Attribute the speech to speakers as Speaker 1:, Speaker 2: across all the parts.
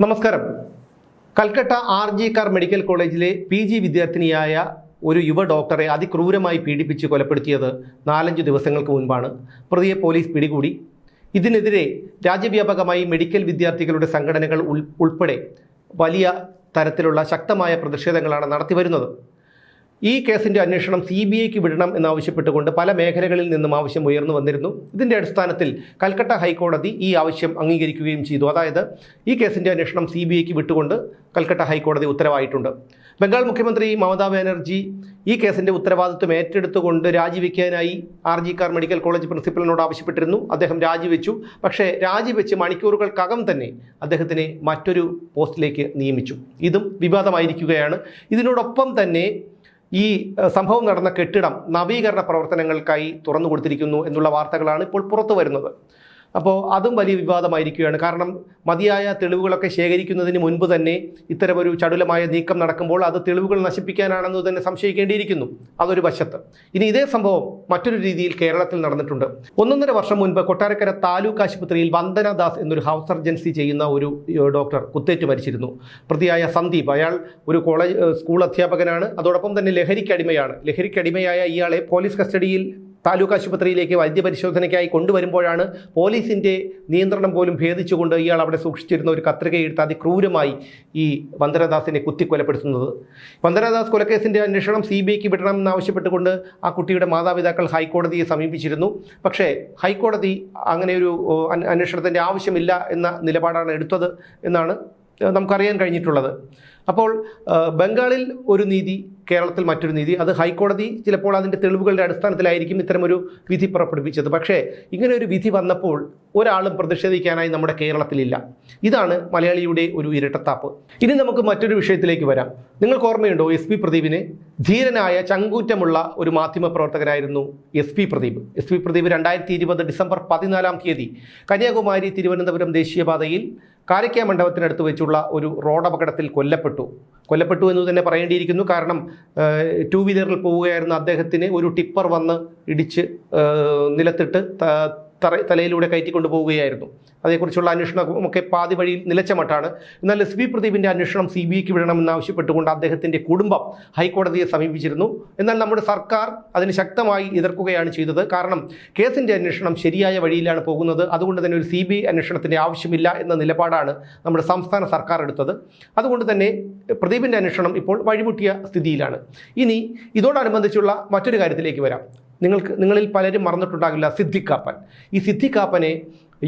Speaker 1: നമസ്കാരം. Calcutta R G Kar medical കോളേജിലെ P G വിദ്യാർത്ഥിനിയായ ഒരു യുവ ഡോക്ടറെ അതിക്രൂരമായി പീഡിപ്പിച്ച് കൊലപ്പെടുത്തിയത് നാലഞ്ച് ദിവസങ്ങൾക്ക് മുൻപാണ്. പ്രതിയെ പോലീസ് പിടികൂടി. ഇതിനെതിരെ രാജ്യവ്യാപകമായി മെഡിക്കൽ വിദ്യാർത്ഥികളുടെ സംഘടനകൾ ഉൾപ്പെടെ വലിയ തരത്തിലുള്ള ശക്തമായ പ്രതിഷേധങ്ങളാണ് നടത്തിവരുന്നത്. ഈ കേസിന്റെ അന്വേഷണം സി ബി ഐക്ക് വിടണം എന്നാവശ്യപ്പെട്ടുകൊണ്ട് പല മേഖലകളിൽ നിന്നും ആവശ്യം ഉയർന്നു വന്നിരുന്നു. ഇതിന്റെ അടിസ്ഥാനത്തിൽ കൽക്കട്ട ഹൈക്കോടതി ഈ ആവശ്യം അംഗീകരിക്കുകയും ചെയ്തു. അതായത് ഈ കേസിന്റെ അന്വേഷണം സി ബി ഐക്ക് വിട്ടുകൊണ്ട് കൽക്കട്ട ഹൈക്കോടതി ഉത്തരവായിട്ടുണ്ട്. ബംഗാൾ മുഖ്യമന്ത്രി മമതാ ബാനർജി ഈ കേസിന്റെ ഉത്തരവാദിത്വം ഏറ്റെടുത്തുകൊണ്ട് രാജിവെക്കാനായി ആർ കാർ മെഡിക്കൽ കോളേജ് പ്രിൻസിപ്പലിനോട് ആവശ്യപ്പെട്ടിരുന്നു. അദ്ദേഹം രാജിവെച്ചു. പക്ഷേ രാജിവെച്ച് മണിക്കൂറുകൾക്കകം തന്നെ അദ്ദേഹത്തിനെ മറ്റൊരു പോസ്റ്റിലേക്ക് നിയമിച്ചു. ഇതും വിവാദമായിരിക്കുകയാണ്. ഇതിനോടൊപ്പം തന്നെ ഈ സംഭവം നടന്ന കെട്ടിടം നവീകരണ പ്രവർത്തനങ്ങൾക്കായി തുറന്നു കൊടുത്തിരിക്കുന്നു എന്നുള്ള വാർത്തകളാണ് ഇപ്പോൾ പുറത്തു വരുന്നത്. അപ്പോൾ അതും വലിയ വിവാദമായിരിക്കുകയാണ്. കാരണം മതിയായ തെളിവുകളൊക്കെ ശേഖരിക്കുന്നതിന് മുൻപ് തന്നെ ഇത്തരമൊരു ചടുലമായ നീക്കം നടക്കുമ്പോൾ അത് തെളിവുകൾ നശിപ്പിക്കാനാണെന്ന് തന്നെ സംശയിക്കേണ്ടിയിരിക്കുന്നു. അതൊരു വശത്ത്. ഇനി ഇതേ സംഭവം മറ്റൊരു രീതിയിൽ കേരളത്തിൽ നടന്നിട്ടുണ്ട്. ഒന്നൊന്നര വർഷം മുൻപ് കൊട്ടാരക്കര താലൂക്ക് ആശുപത്രിയിൽ വന്ദന ദാസ് എന്നൊരു ഹൗസ് സർജൻസി ചെയ്യുന്ന ഒരു ഡോക്ടർ കുത്തേറ്റ് മരിച്ചിരുന്നു. പ്രതിയായ സന്ദീപ്. അയാൾ ഒരു കോളേജ് സ്കൂൾ അധ്യാപകനാണ്. അതോടൊപ്പം തന്നെ ലഹരിക്കടിമയാണ് ലഹരിക്കടിമയായ ഇയാളെ പോലീസ് കസ്റ്റഡിയിൽ താലൂക്ക് ആശുപത്രിയിലേക്ക് വൈദ്യപരിശോധനയ്ക്കായി കൊണ്ടുവരുമ്പോഴാണ് പോലീസിന്റെ നിയന്ത്രണം പോലും ഭേദിച്ചുകൊണ്ട് ഇയാൾ അവിടെ സൂക്ഷിച്ചിരുന്ന ഒരു കത്രികയെടുത്ത് അതിക്രൂരമായി ഈ വന്ദനദാസിനെ കുത്തിക്കൊലപ്പെടുത്തുന്നത്. വന്ദനദാസ് കൊലക്കേസിന്റെ അന്വേഷണം സി ബി ഐക്ക് വിടണമെന്നാവശ്യപ്പെട്ടുകൊണ്ട് ആ കുട്ടിയുടെ മാതാപിതാക്കൾ ഹൈക്കോടതിയെ സമീപിച്ചിരുന്നു. പക്ഷേ ഹൈക്കോടതി അങ്ങനെ ഒരു അന്വേഷണത്തിന്റെ ആവശ്യമില്ല എന്ന നിലപാടാണ് എടുത്തത് എന്നാണ് നമുക്കറിയാൻ കഴിഞ്ഞിട്ടുള്ളത്. അപ്പോൾ ബംഗാളിൽ ഒരു നീതി കേരളത്തിൽ മറ്റൊരു നീതി അത് ഹൈക്കോടതി ചിലപ്പോൾ അതിന്റെ തെളിവുകളുടെ അടിസ്ഥാനത്തിലായിരിക്കും ഇത്തരമൊരു വിധി പുറപ്പെടുവിച്ചത്. പക്ഷേ ഇങ്ങനെ ഒരു വിധി വന്നപ്പോൾ ഒരാളും പ്രതിഷേധിക്കാനായി നമ്മുടെ കേരളത്തിലില്ല. ഇതാണ് മലയാളിയുടെ ഒരു ഇരട്ടത്താപ്പ്. ഇനി നമുക്ക് മറ്റൊരു വിഷയത്തിലേക്ക് വരാം. നിങ്ങൾക്ക് ഓർമ്മയുണ്ടോ എസ് പി പ്രദീപിനെ? ധീരനായ ചങ്കൂറ്റമുള്ള ഒരു മാധ്യമ പ്രവർത്തകനായിരുന്നു S P Pradeep. S P Pradeep രണ്ടായിരത്തി ഇരുപത് ഡിസംബർ പതിനാലാം തീയതി കന്യാകുമാരി തിരുവനന്തപുരം ദേശീയപാതയിൽ കാരയ്ക്ക മണ്ഡപത്തിനടുത്ത് വെച്ചുള്ള ഒരു റോഡ് അപകടത്തിൽ കൊല്ലപ്പെട്ടു. കൊല്ലപ്പെട്ടു എന്ന് തന്നെ പറയേണ്ടിയിരിക്കുന്നു. കാരണം ടു വീലറിൽ പോവുകയായിരുന്ന അദ്ദേഹത്തിന് ഒരു ടിപ്പർ വന്ന് ഇടിച്ച് നിലത്തിട്ട് തറ തലയിലൂടെ കയറ്റിക്കൊണ്ടു പോവുകയായിരുന്നു. അതേക്കുറിച്ചുള്ള അന്വേഷണം ഒക്കെ പാതി വഴിയിൽ നിലച്ച മട്ടാണ്. എന്നാൽ എസ് ബി പ്രദീപിന്റെ അന്വേഷണം സി ബി ഐക്ക് വിടണമെന്നാവശ്യപ്പെട്ടുകൊണ്ട് അദ്ദേഹത്തിന്റെ കുടുംബം ഹൈക്കോടതിയെ സമീപിച്ചിരുന്നു. എന്നാൽ നമ്മുടെ സർക്കാർ അതിന് ശക്തമായി എതിർക്കുകയാണ് ചെയ്തത്. കാരണം കേസിന്റെ അന്വേഷണം ശരിയായ വഴിയിലാണ് പോകുന്നത്. അതുകൊണ്ട് തന്നെ ഒരു സി ബി ഐ അന്വേഷണത്തിന്റെ ആവശ്യമില്ല എന്ന നിലപാടാണ് നമ്മുടെ സംസ്ഥാന സർക്കാർ എടുത്തത്. അതുകൊണ്ട് തന്നെ പ്രദീപിന്റെ അന്വേഷണം ഇപ്പോൾ വഴിമുട്ടിയ സ്ഥിതിയിലാണ്. ഇനി ഇതോടനുബന്ധിച്ചുള്ള മറ്റൊരു കാര്യത്തിലേക്ക് വരാം. നിങ്ങൾക്ക് നിങ്ങളിൽ പലരും മറന്നിട്ടുണ്ടാകില്ല സിദ്ദിഖാപ്പൻ ഈ സിദ്ദിഖാപ്പനെ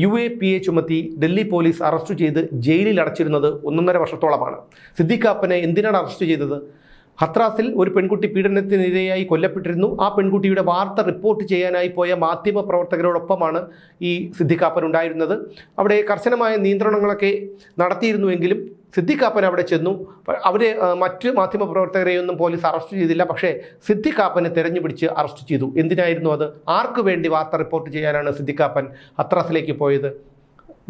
Speaker 1: യു എ പി എ ചുമത്തി ഡൽഹി പോലീസ് അറസ്റ്റ് ചെയ്ത് ജയിലിൽ അടച്ചിരുന്നത് ഒന്നൊന്നര വർഷത്തോളമാണ്. സിദ്ദിഖാപ്പനെ എന്തിനാണ് അറസ്റ്റ് ചെയ്തത്? ഹത്രാസിൽ ഒരു പെൺകുട്ടി പീഡനത്തിനിരയായി കൊല്ലപ്പെട്ടിരുന്നു. ആ പെൺകുട്ടിയുടെ വാർത്ത റിപ്പോർട്ട് ചെയ്യാനായി പോയ മാധ്യമ പ്രവർത്തകരോടൊപ്പമാണ് ഈ സിദ്ദിഖാപ്പൻ ഉണ്ടായിരുന്നത്. അവിടെ കർശനമായ നിയന്ത്രണങ്ങളൊക്കെ നടത്തിയിരുന്നുവെങ്കിലും സിദ്ദിഖാപ്പൻ അവിടെ ചെന്നു. അവർ മറ്റ് മാധ്യമ പ്രവർത്തകരെയൊന്നും പോലീസ് അറസ്റ്റ് ചെയ്തില്ല. പക്ഷേ സിദ്ദിഖാപ്പനെ തെരഞ്ഞു പിടിച്ച് അറസ്റ്റ് ചെയ്തു. എന്തിനായിരുന്നു അത്? ആർക്ക് വേണ്ടി വാർത്ത റിപ്പോർട്ട് ചെയ്യാനാണ് സിദ്ദിഖാപ്പൻ ഹത്രാസിലേക്ക് പോയത്?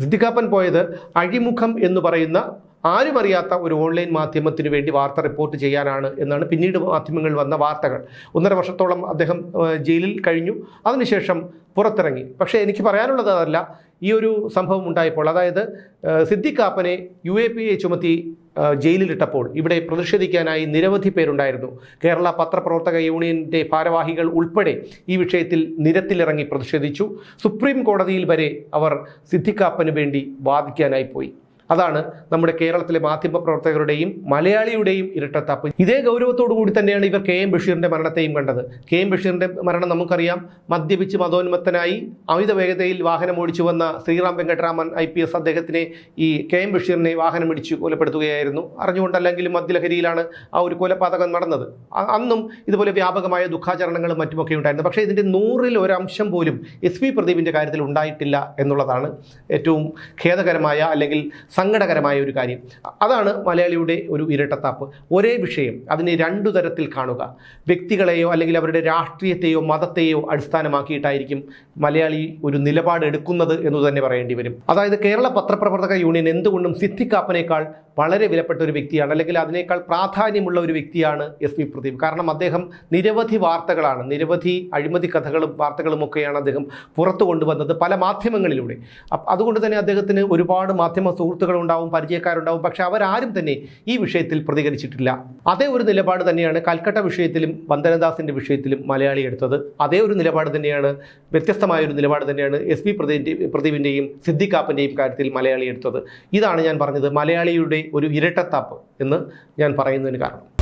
Speaker 1: സിദ്ദിഖാപ്പൻ പോയത് അഴിമുഖം എന്ന് പറയുന്ന ആരും അറിയാത്ത ഒരു ഓൺലൈൻ മാധ്യമത്തിന് വേണ്ടി വാർത്ത റിപ്പോർട്ട് ചെയ്യാനാണ് എന്നാണ് പിന്നീട് മാധ്യമങ്ങളിൽ വന്ന വാർത്തകൾ. ഒന്നര വർഷത്തോളം അദ്ദേഹം ജയിലിൽ കഴിഞ്ഞു. അതിനുശേഷം പുറത്തിറങ്ങി. പക്ഷേ എനിക്ക് പറയാനുള്ളത് അതല്ല. ഈ ഒരു സംഭവം ഉണ്ടായപ്പോൾ അതായത് സിദ്ദിഖാപ്പനെ യു എ പി എ ചുമത്തി ജയിലിലിട്ടപ്പോൾ ഇവിടെ പ്രതിഷേധിക്കാനായി നിരവധി പേരുണ്ടായിരുന്നു. കേരള പത്രപ്രവർത്തക യൂണിയന്റെ ഭാരവാഹികൾ ഉൾപ്പെടെ ഈ വിഷയത്തിൽ നിരത്തിലിറങ്ങി പ്രതിഷേധിച്ചു. സുപ്രീം കോടതിയിൽ വരെ അവർ സിദ്ദിഖാപ്പന് വേണ്ടി വാദിക്കാനായി പോയി. അതാണ് നമ്മുടെ കേരളത്തിലെ മാധ്യമ പ്രവർത്തകരുടെയും മലയാളിയുടെയും ഇരട്ടത്താപ്പ്. ഇതേ ഗൗരവത്തോടു കൂടി തന്നെയാണ് ഇവർ കെ എം ബഷീറിന്റെ മരണത്തെയും കണ്ടത്. കെ എം ബഷീറിന്റെ മരണം നമുക്കറിയാം. മദ്യപിച്ച് മതോന്മത്തനായി അമിത വേഗതയിൽ വാഹനം ഓടിച്ചു വന്ന Sriram Venkitaraman I P S അദ്ദേഹത്തിനെ ഈ കെ എം ബഷീറിനെ വാഹനം ഇടിച്ച് കൊലപ്പെടുത്തുകയായിരുന്നു. അറിഞ്ഞുകൊണ്ടല്ലെങ്കിലും മദ്യലഹരിയിലാണ് ആ ഒരു കൊലപാതകം നടന്നത്. അന്നും ഇതുപോലെ വ്യാപകമായ ദുഃഖാചരണങ്ങളും മറ്റുമൊക്കെ ഉണ്ടായിരുന്നു. പക്ഷേ ഇതിന്റെ നൂറിൽ ഒരംശം പോലും എസ് പി പ്രദീപിന്റെ കാര്യത്തിൽ ഉണ്ടായിട്ടില്ല എന്നുള്ളതാണ് ഏറ്റവും ഖേദകരമായ അല്ലെങ്കിൽ സങ്കടകരമായ ഒരു കാര്യം. അതാണ് മലയാളിയുടെ ഒരു ഇരട്ടത്താപ്പ്. ഒരേ വിഷയം അതിനെ രണ്ടു തരത്തിൽ കാണുക. വ്യക്തികളെയോ അല്ലെങ്കിൽ അവരുടെ രാഷ്ട്രീയത്തെയോ മതത്തെയോ അടിസ്ഥാനമാക്കിയിട്ടായിരിക്കും മലയാളി ഒരു നിലപാട് എടുക്കുന്നത് എന്ന് തന്നെ പറയേണ്ടി വരും. അതായത് കേരള പത്രപ്രവർത്തക യൂണിയൻ എന്തുകൊണ്ടും സിദ്ദിഖാപ്പനേക്കാൾ വളരെ വിലപ്പെട്ട ഒരു വ്യക്തിയാണ് അല്ലെങ്കിൽ അതിനേക്കാൾ പ്രാധാന്യമുള്ള ഒരു വ്യക്തിയാണ് എസ് പി പ്രദീപ്. കാരണം അദ്ദേഹം നിരവധി വാർത്തകളാണ് നിരവധി അഴിമതി കഥകളും വാർത്തകളും ഒക്കെയാണ് അദ്ദേഹം പുറത്തു കൊണ്ടുവന്നത് പല മാധ്യമങ്ങളിലൂടെ. അതുകൊണ്ട് തന്നെ അദ്ദേഹത്തിന് ഒരുപാട് മാധ്യമ സുഹൃത്തുക്കളുണ്ടാവും പരിചയക്കാരുണ്ടാവും പക്ഷേ അവരാരും തന്നെ ഈ വിഷയത്തിൽ പ്രതികരിച്ചിട്ടില്ല. അതേ ഒരു നിലപാട് തന്നെയാണ് കൽക്കട്ട വിഷയത്തിലും വന്ദനദാസിന്റെ വിഷയത്തിലും മലയാളി എടുത്തത്. അതേ ഒരു നിലപാട് തന്നെയാണ് വ്യത്യസ്തമായ ഒരു നിലപാട് തന്നെയാണ് എസ് പി പ്രദീപിന്റെ പ്രദീപിന്റെയും സിദ്ദിഖാപ്പന്റെയും കാര്യത്തിൽ മലയാളി എടുത്തത്. ഇതാണ് ഞാൻ പറഞ്ഞത് മലയാളിയുടെ ഒരു ഇരട്ടത്താപ്പ് എന്ന് ഞാൻ പറയുന്നതിന് കാരണം.